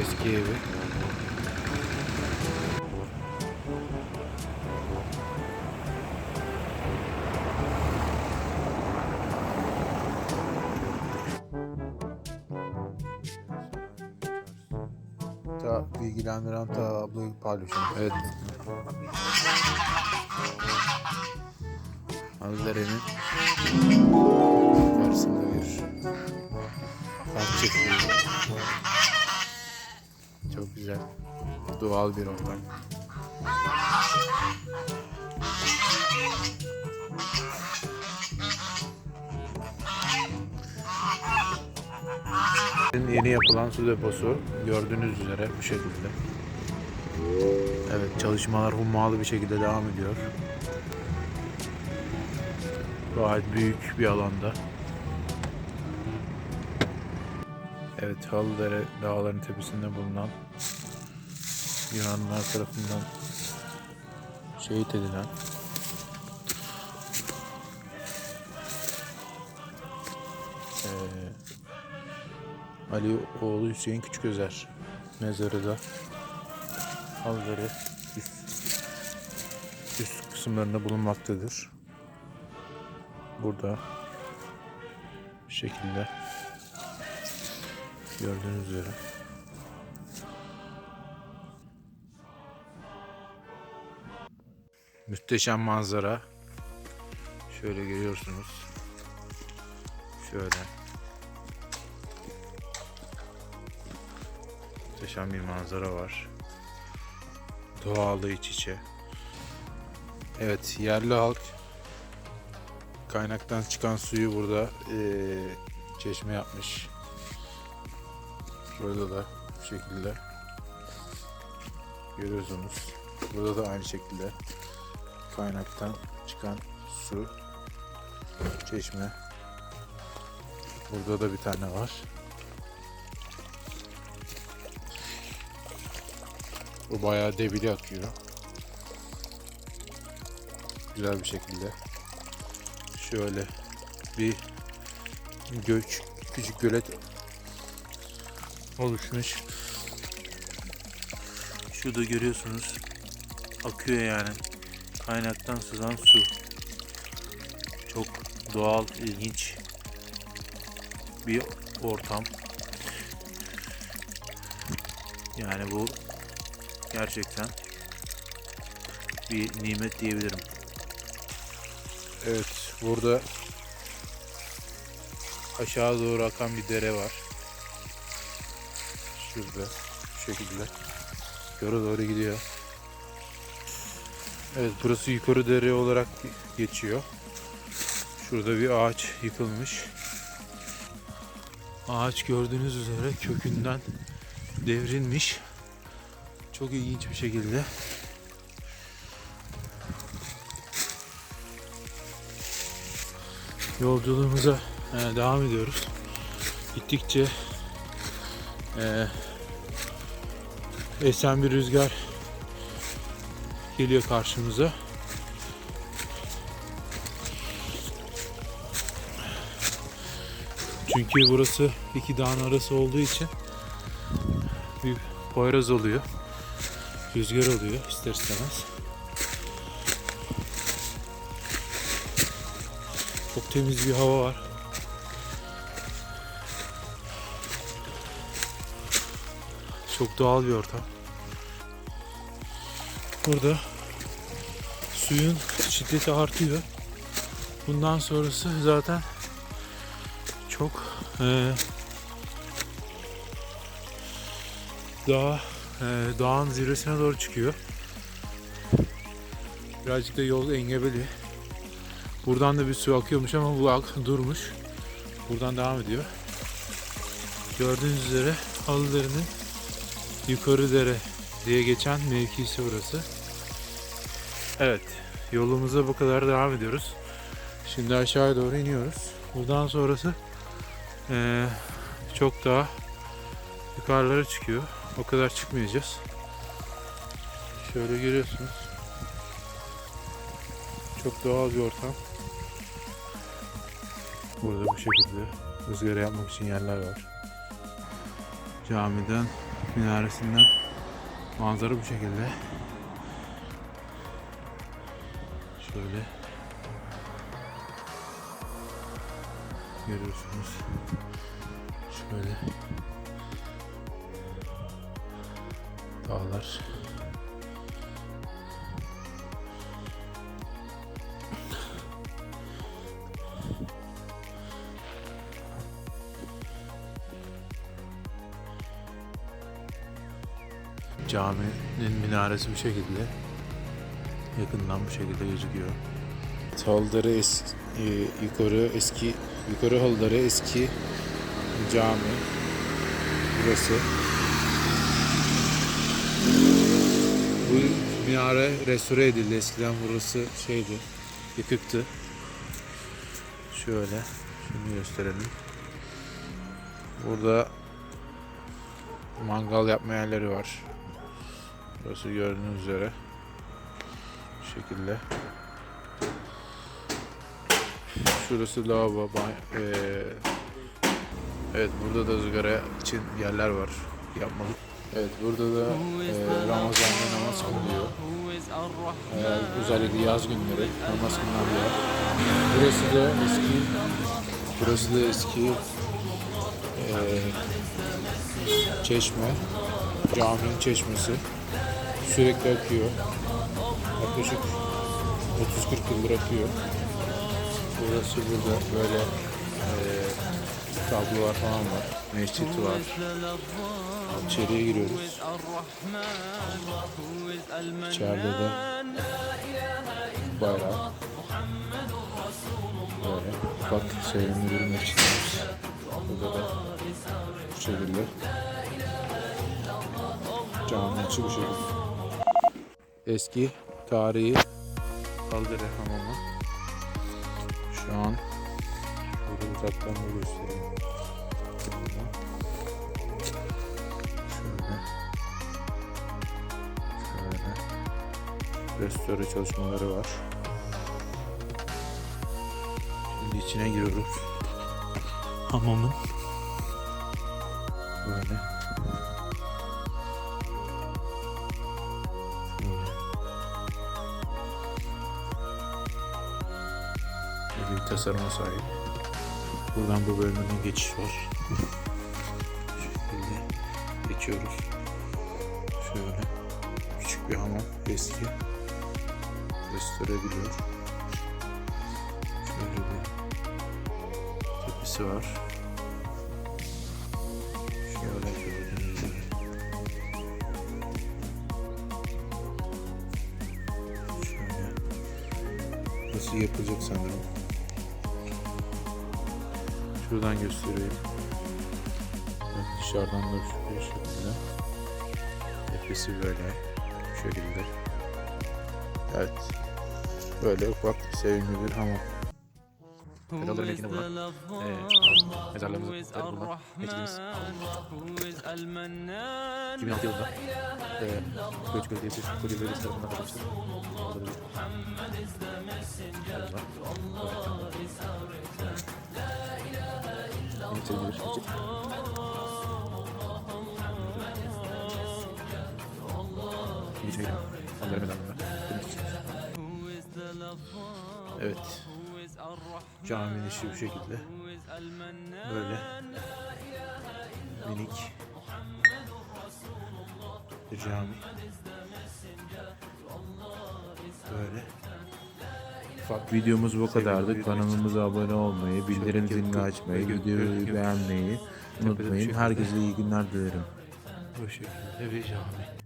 Eski evi. Ta bilgilendiren ta ablayı paylaşıyorum. Evet. Anılarının karşısında bir park çiftliği. Çok güzel. Doğal bir ortam. Yeni yapılan su deposu gördüğünüz üzere bu şekilde. Evet çalışmalar hummalı bir şekilde devam ediyor. Gayet büyük bir alanda. Evet Halıdere dağların tepesinde bulunan Yunanlılar tarafından şehit edilen eee, Ali oğlu Hüseyin Küçüközer mezarı da Halıdere üst, üst kısımlarında bulunmaktadır. Burada bu şekilde gördüğünüz üzere. Muhteşem manzara. Şöyle görüyorsunuz. Şöyle. Muhteşem bir manzara var. Doğalı iç içe. Evet, yerli halk kaynaktan çıkan suyu burada eee, çeşme yapmış. Burada da bu şekilde görüyorsunuz. Burada da aynı şekilde kaynaktan çıkan su çeşme. Burada da bir tane var. Bu bayağı debili akıyor. Güzel bir şekilde. Şöyle bir göç, küçük gölet oluşmuş. Şurada görüyorsunuz. Akıyor yani. Kaynaktan sızan su. Çok doğal, ilginç bir ortam. Yani bu gerçekten bir nimet diyebilirim. Evet, burada aşağı doğru akan bir dere var. Şurada şu şekilde yukarı doğru gidiyor. Evet burası yukarı dere olarak geçiyor. Şurada bir ağaç yıkılmış. Ağaç gördüğünüz üzere kökünden devrilmiş. Çok ilginç bir şekilde. Yolculuğumuza e, devam ediyoruz. Gittikçe e, esen bir rüzgar geliyor karşımıza. Çünkü burası iki dağın arası olduğu için bir poyraz oluyor. Rüzgar oluyor ister istemez. Çok temiz bir hava var. Çok doğal bir ortam. Burada suyun şiddeti artıyor. Bundan sonrası zaten çok eee daha eee, dağın zirvesine doğru çıkıyor. Birazcık da yol engebeli. Buradan da bir su akıyormuş ama bu ak durmuş. Buradan devam ediyor. Gördüğünüz üzere halılarının yukarı dere diye geçen mevkisi burası. Evet, yolumuza bu kadar devam ediyoruz. Şimdi aşağıya doğru iniyoruz. Buradan sonrası eee, çok daha yukarılara çıkıyor. O kadar çıkmayacağız. Şöyle görüyorsunuz. Çok doğal bir ortam. Burada bu şekilde ızgara yapmak için yerler var. Camiden minaresinden manzara bu şekilde. Şöyle görüyorsunuz. Şöyle dağlar. Caminin minaresi bu şekilde. Yakından bu şekilde gözüküyor. Halları es, e, yukarı eski yukarı halları eski cami. Burası. Bu minare restore edildi. Eskiden burası şeydi, yıkıktı. Şöyle, şunu gösterelim. Burada mangal yapma yerleri var. Burası gördüğünüz üzere. Bu şekilde. Şurası lavabo. eee, evet burada da ızgara için yerler var. Yapmalık. Evet burada da eee, Ramazan'da namaz kılınıyor. Eee, özellikle yaz günleri namaz kılınan bir yer. Burası da eski burası da eski eee çeşme. Caminin çeşmesi. Sürekli akıyor. Yaklaşık 30-40 yıldır akıyor. Burası burada böyle eee tablolar falan var. Mescit var. İçeriye giriyoruz. İçeride de bayrağı. Böyle ufak sevimli bir mescidimiz. Burada da bu şekilde. Caminin içi bu şekilde. Eski tarihi Kaldırı Hamamı. Şu an şurada uzaktan da göstereyim. Şöyle. Şöyle. Şöyle. Restore çalışmaları var. Şimdi içine giriyoruz. Hamamın. Tasarıma sahip. Buradan bu bölümden geçiş var. Şekilde geçiyoruz. Şöyle küçük bir hamam eski. Restore ediliyor. Şöyle bir tepesi var. Şöyle gördüğünüz. Şöyle. Burası yapılacak sanırım. Şuradan göstereyim. Evet, dışarıdan da şu şekilde. Tepesi böyle. Bu şekilde. Evet. Böyle ufak sevimli bir hamam. Pedaların ekini bulan, mezarlarımızı kutları bulunan mescidimiz 2006 yılında e, Göç Belediyesi, Kocaeli Belediyesi tarafından. Orada bir Onların mezarları var. Benim için. Evet. Caminin işi bu şekilde. Böyle. Minik. Bir cami. Böyle. Videomuz bu kadardı. Kanalımıza abone olmayı, bildirim zilini açmayı, videoyu beğenmeyi unutmayın. Herkese iyi günler dilerim. bu şekilde bir cami.